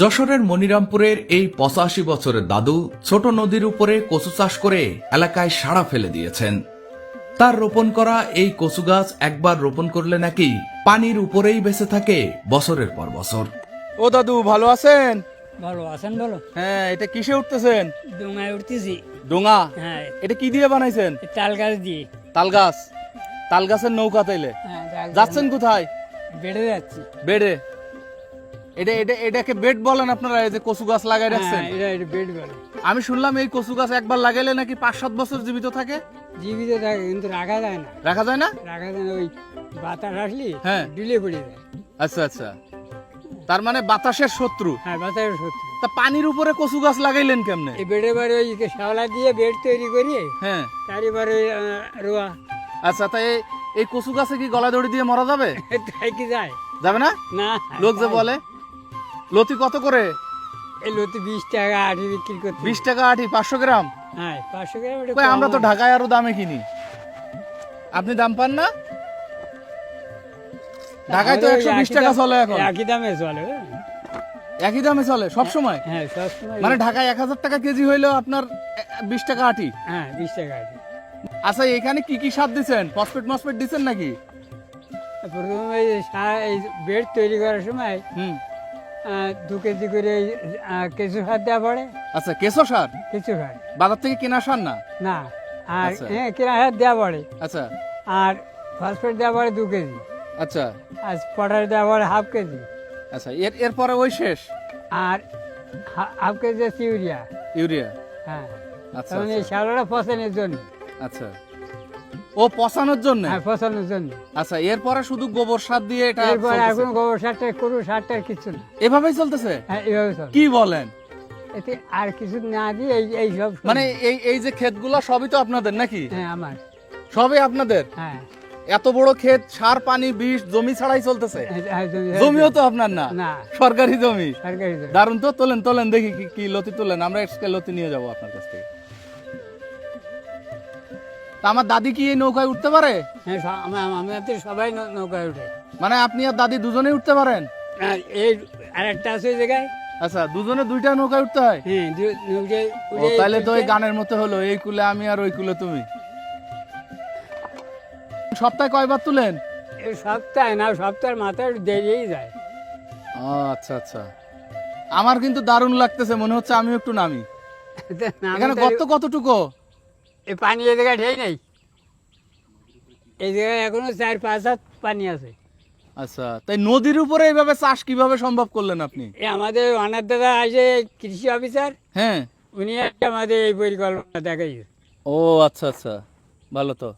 যশোরের মনিরামপুরের এই পঁচাশি বছরের দাদু ছোট নদীর উপরে কচু চাষ করে এলাকায় সাড়া ফেলে দিয়েছেন। তার রোপণ করা এই কচু গাছ একবার রোপণ করলে নাকি পানির উপরেই বেঁচে থাকে বছরের পর বছর। ও দাদু ভালো আছেন? ভালো আছেন বলো? হ্যাঁ এটা কিসে উঠতেছেন? ডোঙায় উঠতেছি। ডোঙা? হ্যাঁ। এটা কি দিয়ে বানাইছেন? তাল গাছ দিয়ে। তাল গাছ। তাল গাছের নৌকা তাইলে। হ্যাঁ যাচ্ছেন কোথায়? বেড়ে যাচ্ছি। বেডে? এটা এটা এটাকে বেড বলেন আপনারা এই যে কচু গাছ লাগাই রাখছেন? হ্যাঁ এটা এটা বেড বলে। আমি শুনলাম এই কচু গাছ একবার লাগাইলে নাকি পাঁচ সাত বছর জীবিত থাকে? জীবিত থাকে কিন্তু রাখা যায় না। রাখা যায় না? রাখা যায় না ওই বাতাস আসলি হ্যাঁ। ডিলে পড়ে যায়। আচ্ছা আচ্ছা। তার মানে বাতাসের শত্রু। হ্যাঁ বাতাসের সত্যি তা পানির উপরে কচু গাছ লাগাইলেন কেমনে? এই বেডে বারে ওই শ্যাওলা দিয়ে বেড তৈরি করি হ্যাঁ। চারিবারে রোয়া। আচ্ছা তাই এই- এই কচু গাছে কি গলা দড়ি দিয়ে মরা যাবে? তাই কি যায়? যাবে না? না। লোক যে বলে। লতি কত করে? এই লতি বিশ টাকা আঠি বিক্রি করতে। বিশ টাকা আটি পাঁচশো গ্রাম? হ্যাঁ পাঁচশো গ্রাম কই, আমরা তো ঢাকায় আরও দামে কিনি। আপনি দাম পান না? ঢাকায় তো একশো বিশ টাকা চলে এখন। একই দামে চলে। একই দামে চলে সব সময়? হ্যাঁ সবসময় মানে ঢাকায় এক হাজার টাকা কেজি হইলেও আপনার বিশ টাকা আটি। হ্যাঁ বিশ টাকা আঠি আচ্ছা এখানে কি কি সার দিচ্ছেন ফসফেট মসফেট দিচ্ছেন নাকি? প্রথমে এই সা- এই বেড তৈরি করার সময় হুম। দু কেজি করে এই, কেঁচু সার দেওয়া পড়ে। আচ্ছা কেঁচো সার? কেঁচু সার। বাজার থেকে কেনা সার না? না আর আচ্ছা। হ্যাঁ কেনা সার দেওয়া পড়ে। আচ্ছা। আর ফসফেট দেওয়া পড়ে দু কেজি। আচ্ছা। আর পটাশ দেওয়া পড়ে হাফ কেজি। আচ্ছা এর এরপরে ওই শেষ? আর হাফ কেজি ইউরিয়া। ইউরিয়া। হ্যাঁ। আচ্ছা এই আচ্ছা, সারটা ফসলের জন্য। আচ্ছা। ও পচানোর জন্য? হ্যাঁ ফসলের জন্য। আচ্ছা এরপরে শুধু গোবর সার দিয়ে এটা এরপর এখন গোবর সারটা করু সারটার কিছু না। এভাবেই চলতেছে? হ্যাঁ এইভাবে চলে কি বলেন? এতে আর কিছু না দিয়ে এই এই সব মানে এই এই যে ক্ষেতগুলো সবই তো আপনাদের নাকি? হ্যাঁ আমার। সবই আপনাদের? হ্যাঁ। এত বড় ক্ষেত সার পানি বিষ জমি ছাড়াই চলতেছে? হ্যাঁ, হ্যাঁ, জমি- জমিও তো আপনার না? সরকারি জমি? দারুণ তো তোলেন তোলেন দেখি কি লতি তোলেন। আমরা লতি নিয়ে যাব আপনার কাছ থেকে। তা আমার দাদি কি এই নৌকায় উঠতে পারে? হ্যাঁ স- আমা- আমাদের সবাই নৌ- নৌকায় উঠে। মানে আপনি আর দাদি দুজনেই উঠতে পারেন? আর এই আরেকটা আছে ওই জায়গায়। আচ্ছা দুজনে দুইটা নৌকায় উঠতে হয়? হ্যাঁ দু- নৌকায় ও উঠে তাহলে তো গানের মতো হলো এই কুলে আমি আর ওই কুলে তুমি। সপ্তাহে কয়বার তুলেন? এই সপ্তাহে না সপ্তাহের মাথায় দেরিয়েই যায়। ও আচ্ছা আচ্ছা। আমার কিন্তু দারুণ লাগতেছে মনে হচ্ছে আমি একটু নামি। এখানে গর্ত কতটুকু? এই পানি এই জায়গায় ঢেই নেই। এই জায়গায় এখনও চার পাঁচ হাত পানি আছে। আচ্ছা তাই নদীর উপরে এইভাবে চাষ কীভাবে সম্ভব করলেন আপনি? এই আমাদের অনার দাদা আসে কৃষি অফিসার। হ্যাঁ। উনি একটা আমাদের এই পরিকল্পনা দেখাইছে। ও আচ্ছা আচ্ছা ভালো তো।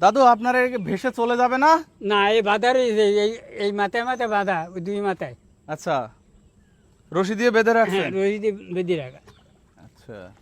দাদু আপনার এ ভেসে চলে যাবে না? না এই বাধা রয়েছে এই এই মাথায় মাথায় বাধা ওই দুই মাথায়। আচ্ছা রশি দিয়ে বেঁধে হ্যাঁ রাখছেন রোহিত বেঁধে রাখা। আচ্ছা